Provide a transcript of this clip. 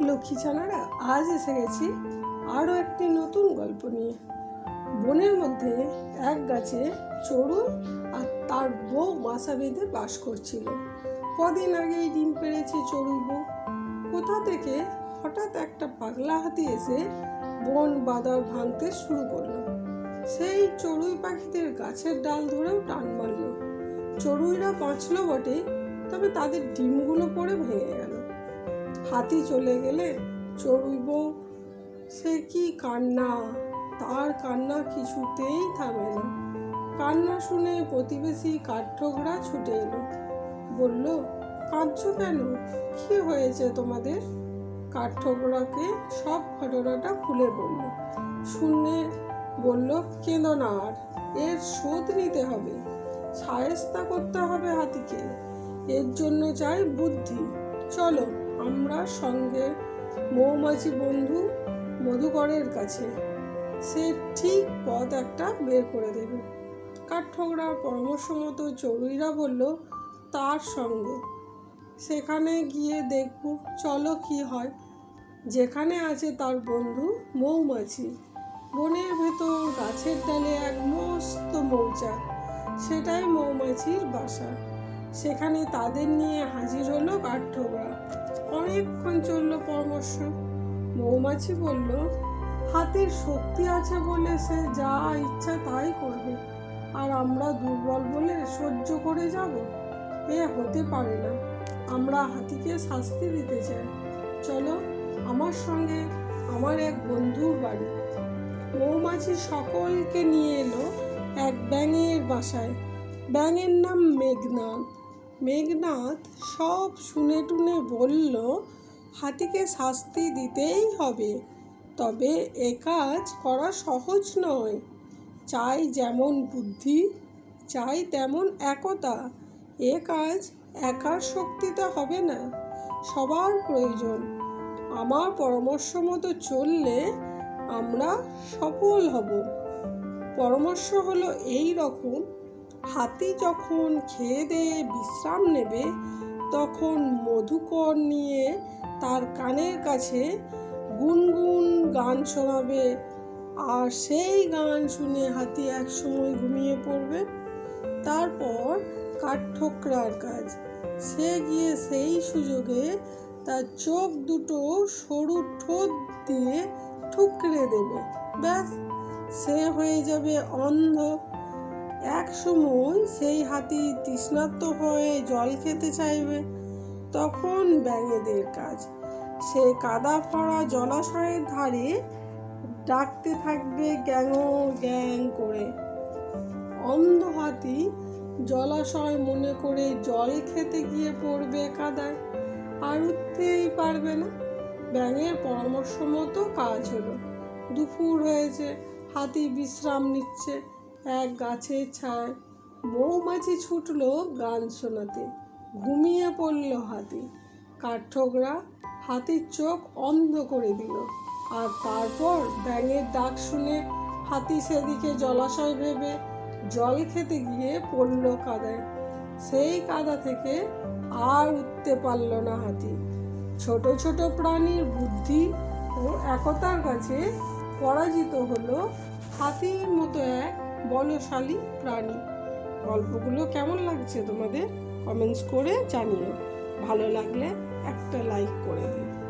লক্ষ্মী ছানারা আজ এসে গেছি আরও একটি নতুন গল্প নিয়ে। বনের মধ্যে এক গাছে চড়ু আর তার বউ বাসা বেঁধে বাস করছিল। কদিন আগেই ডিম পেড়েছে চড়ুই বউ। কোথা থেকে হঠাৎ একটা পাগলা হাতি এসে বন বাদার ভাঙতে শুরু করল। সেই চড়ুই পাখিদের গাছের ডাল ধরেও টান মারলো। চড়ুইরা বাঁচলো বটে, তবে তাদের ডিমগুলো পড়ে ভেঙে গেল। হাতি চলে গেলে চড়ুই বউ সে কি কান্না? তার কান্না কিছুতেই থামে না। কান্না শুনে প্রতিবেশী কাঠঠোকরা ছুটে এলো। বলল, কাঁদছো কেন? কি হয়েছে তোমাদের? কাঠঠোকরাকে সব ঘটনাটা খুলে বলল। শুনে বলল, কেঁদো না আর, এর শোধ নিতে হবে। সায়স্তা করতে হবে হাতিকে। এর জন্য চাই বুদ্ধি। চলো, আমরা সঙ্গে মৌমাছি বন্ধু মধুকরের কাছে। সে ঠিক পথ একটা বের করে দেবে। কাঠঠোকরা পরামর্শ মতো চড়ুইরা বলল, তার সঙ্গে। সেখানে গিয়ে দেখব, চলো কি হয়। যেখানে আছে তার বন্ধু মৌমাছি। বনের ভেতর গাছের ডালে এক মস্ত মৌচাক। সেটাই মৌমাছির বাসা। সেখানে তাদের নিয়ে হাজির হলো কাঠঠোকরা অনেকক্ষণ চলল পরামর্শ। মৌমাছি বলল, হাতির শক্তি আছে বলে সে যা ইচ্ছা তাই করবে। আর আমরা দুর্বল বলে সহ্য করে যাব? এ হতে পারে না। আমরা হাতিকে শাস্তি দিতে চাই। চলো, আমার সঙ্গে আমার এক বন্ধুর বাড়ি। মৌমাছি সকলকে নিয়ে এলো এক ব্যাঙের বাসায়। ব্যাঙের নাম মেঘনাথ মেঘনাথ সব শুনে টুনে বলল, হাতিকে শাস্তি দিতেই হবে। তবে এ কাজ করা সহজ নয়। চাই যেমন বুদ্ধি, চাই তেমন একতা। এ কাজ একার শক্তিতে হবে না, সবার প্রয়োজন। আমার পরামর্শ মতো চললে আমরা সফল হব। পরামর্শ হলো এই রকম হাতি যখন খেয়ে দিয়ে বিশ্রাম নেবে, তখন মধুকর নিয়ে তার কানের কাছে গুনগুন গান শোনাবে। আর সেই গান শুনে হাতি একসময় ঘুমিয়ে পড়বে। তারপর কাঠঠোকরার কাজ। সে গিয়ে সেই সুযোগে তার চোখ দুটো সরু ঠোঁট দিয়ে ঠুকরে দেবে। ব্যাস, সে হয়ে যাবে অন্ধ। এক সময় সেই হাতি তৃষ্ণার্ত হয়ে জল খেতে চাইবে। তখন ব্যাঙেদের কাজ। সে কাদা ভরা জলাশয়ের ধারে ডাকতে থাকবে গ্যাং গ্যাং করে। অন্ধ হাতি জলাশয় মনে করে জল খেতে গিয়ে পড়বে কাদায়। আর উঠতেই পারবে না। ব্যাঙের পরামর্শ মতো কাজ হলো। দুপুর হয়েছে, হাতি বিশ্রাম নিচ্ছে। এক গাছের ছায় মৌমাছি ছুটলো গান শোনাতে, ঘুমিয়ে পড়ল হাতি। কাঠঠোকরা হাতির চোখ অন্ধ করে দিল। আর তারপর ব্যাঙের ডাক শুনে হাতি সেদিকে জলাশয় ভেবে জল খেতে গিয়ে পড়ল কাদায়। সেই কাদা থেকে আর উঠতে পারল না হাতি। ছোট ছোট প্রাণীর বুদ্ধি ও একতার কাছে পরাজিত হলো হাতির মতো এক বলশালী প্রাণী। গল্পগুলো কেমন লাগছে তোমাদের? কমেন্টস করে জানিও। ভালো লাগলে একটা লাইক করে দিও।